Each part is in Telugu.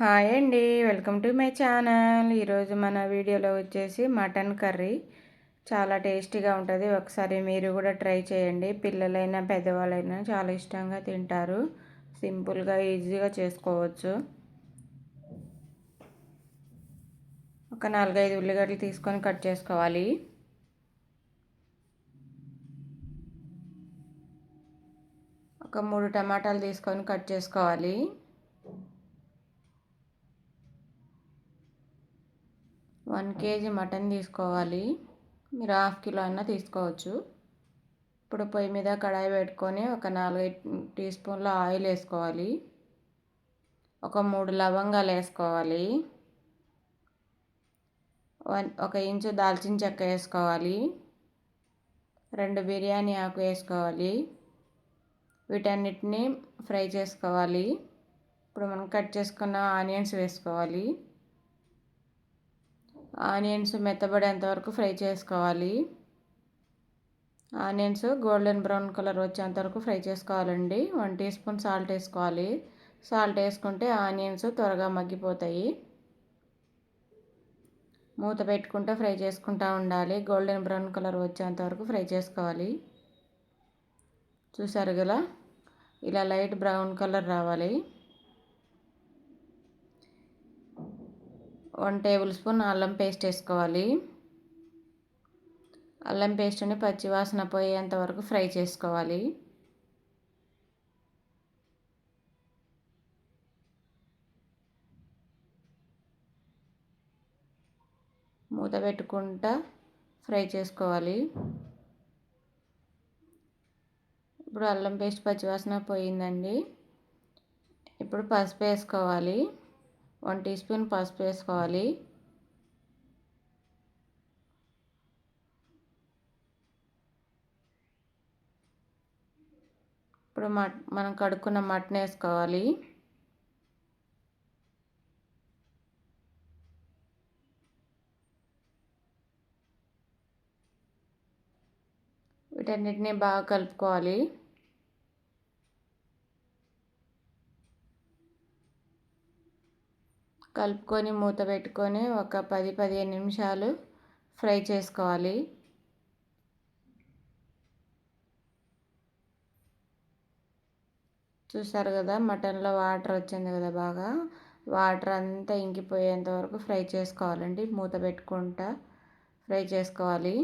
హాయ్ అండి వెల్కమ్ టు మై ఛానల్. ఈరోజు మన వీడియోలో వచ్చేసి మటన్ కర్రీ. చాలా టేస్టీగా ఉంటుంది. ఒకసారి మీరు కూడా ట్రై చేయండి. పిల్లలైనా పెద్దవాళ్ళైనా చాలా ఇష్టంగా తింటారు. సింపుల్గా ఈజీగా చేసుకోవచ్చు. ఒక నాలుగైదు ఉల్లిగడ్డలు తీసుకొని కట్ చేసుకోవాలి. ఒక మూడు టమాటాలు తీసుకొని కట్ చేసుకోవాలి. వన్ కేజీ మటన్ తీసుకోవాలి. మీరు హాఫ్ కిలో అయినా తీసుకోవచ్చు. ఇప్పుడు పొయ్యి మీద కడాయి పెట్టుకొని ఒక నాలుగైదు టీ స్పూన్ల ఆయిల్ వేసుకోవాలి. ఒక మూడు లవంగాలు వేసుకోవాలి. వన్ ఒక ఇంచు దాల్చిన చెక్క వేసుకోవాలి. రెండు బిర్యానీ ఆకు వేసుకోవాలి. వీటన్నిటిని ఫ్రై చేసుకోవాలి. ఇప్పుడు మనం కట్ చేసుకున్న ఆనియన్స్ వేసుకోవాలి. ఆనియన్స్ మెత్తబడేంత వరకు ఫ్రై చేసుకోవాలి. ఆనియన్స్ గోల్డెన్ బ్రౌన్ కలర్ వచ్చేంత వరకు ఫ్రై చేసుకోవాలండి. వన్ టీ స్పూన్ సాల్ట్ వేసుకోవాలి. సాల్ట్ వేసుకుంటే ఆనియన్స్ త్వరగా మగ్గిపోతాయి. మూత పెట్టుకుంటే ఫ్రై చేసుకుంటూ ఉండాలి. గోల్డెన్ బ్రౌన్ కలర్ వచ్చేంత వరకు ఫ్రై చేసుకోవాలి. చూసారు కదా? ఇలా లైట్ బ్రౌన్ కలర్ రావాలి. వన్ టేబుల్ స్పూన్ అల్లం పేస్ట్ వేసుకోవాలి. అల్లం పేస్ట్ని పచ్చివాసన పోయేంత వరకు ఫ్రై చేసుకోవాలి. మూత పెట్టుకుంటా ఫ్రై చేసుకోవాలి. ఇప్పుడు అల్లం పేస్ట్ పచ్చివాసన పోయిందండి. ఇప్పుడు పసుపు వేసుకోవాలి. వన్ టీ స్పూన్ పసుపు వేసుకోవాలి. ఇప్పుడు మట్ మనం కడుక్కున్న మటన్ వేసుకోవాలి. వీటన్నిటిని బాగా కలుపుకోవాలి. కలుపుకొని మూత పెట్టుకొని ఒక పది పదిహేను నిమిషాలు ఫ్రై చేసుకోవాలి. చూసారు కదా మటన్లో వాటర్ వచ్చింది కదా బాగా. వాటర్ అంతా ఇంకిపోయేంత వరకు ఫ్రై చేసుకోవాలండి. మూత పెట్టుకుంటా ఫ్రై చేసుకోవాలి.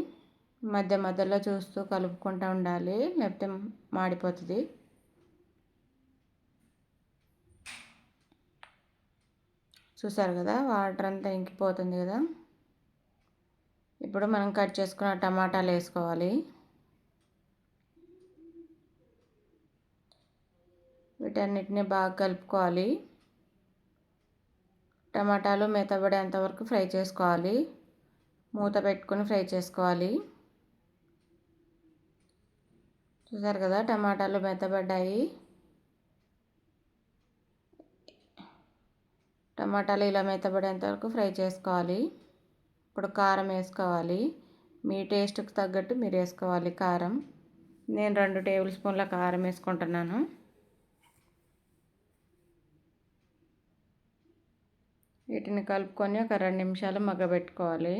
మధ్య మధ్యలో చూస్తూ కలుపుకుంటూ ఉండాలి. లేకపోతే మాడిపోతుంది. చూసారు కదా వాటర్ అంతా ఇంకిపోతుంది కదా. ఇప్పుడు మనం కట్ చేసుకున్న టమాటాలు వేసుకోవాలి. వీటన్నిటిని బాగా కలుపుకోవాలి. టమాటాలు మెత్తబడేంత వరకు ఫ్రై చేసుకోవాలి. మూత పెట్టుకొని ఫ్రై చేసుకోవాలి. చూసారు కదా టమాటాలు మెత్తబడ్డాయి. టమాటాలు ఇలా మెత్తబడేంత వరకు ఫ్రై చేసుకోవాలి. ఇప్పుడు కారం వేసుకోవాలి. మీ టేస్ట్కి తగ్గట్టు మీరు వేసుకోవాలి కారం. నేను రెండు టేబుల్ స్పూన్ల కారం వేసుకుంటున్నాను. వీటిని కలుపుకొని ఒక రెండు నిమిషాలు మగ్గబెట్టుకోవాలి.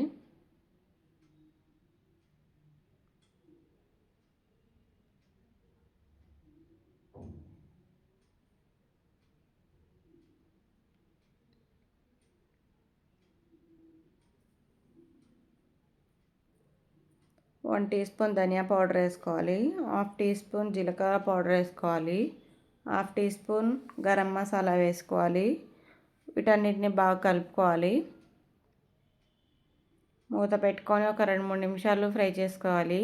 వన్ టీ స్పూన్ ధనియా పౌడర్ వేసుకోవాలి హాఫ్ టీ స్పూన్ జీలకర్ర పౌడర్ వేసుకోవాలి half teaspoon garam masala వేసుకోవాలి వీటన్నిటిని బాగా కలుపుకోవాలి. మూత పెట్టుకొని ఒక రెండు మూడు నిమిషాలు ఫ్రై చేసుకోవాలి.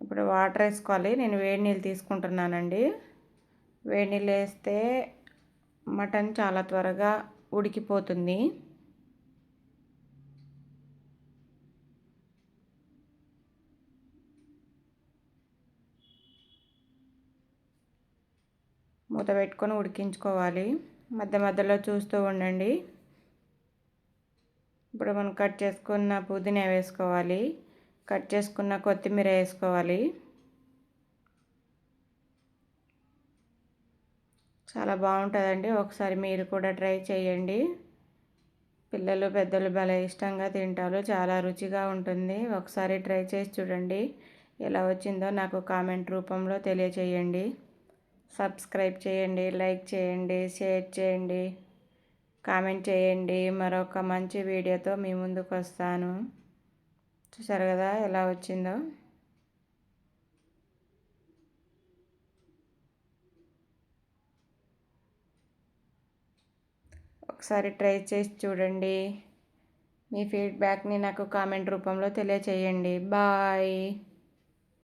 ఇప్పుడు వాటర్ వేసుకోవాలి. నేను వేడి నీళ్ళు తీసుకుంటున్నానండి. వేడి నీళ్ళు వేస్తే మటన్ చాలా త్వరగా ఉడికిపోతుంది. మూత పెట్టుకొని ఉడికించుకోవాలి. మధ్య మధ్యలో చూస్తూ ఉండండి. ఇప్పుడు మనం కట్ చేసుకున్న పుదీనా వేసుకోవాలి. కట్ చేసుకున్న కొత్తిమీర వేసుకోవాలి. చాలా బాగుంటుందండి. ఒకసారి మీరు కూడా ట్రై చేయండి. పిల్లలు పెద్దలు భలే ఇష్టంగా తింటారు. చాలా రుచిగా ఉంటుంది. ఒకసారి ట్రై చేసి చూడండి. ఎలా వచ్చిందో నాకు కామెంట్ రూపంలో తెలియచేయండి. సబ్స్క్రైబ్ చేయండి లైక్ చేయండి షేర్ చేయండి కామెంట్ చేయండి. మరొక మంచి వీడియోతో మీ ముందుకు వస్తాను. చూసారు కదా ఎలా వచ్చిందో? ఒకసారి ట్రై చేసి చూడండి. మీ ఫీడ్బ్యాక్ని నాకు కామెంట్ రూపంలో తెలియచేయండి. బాయ్.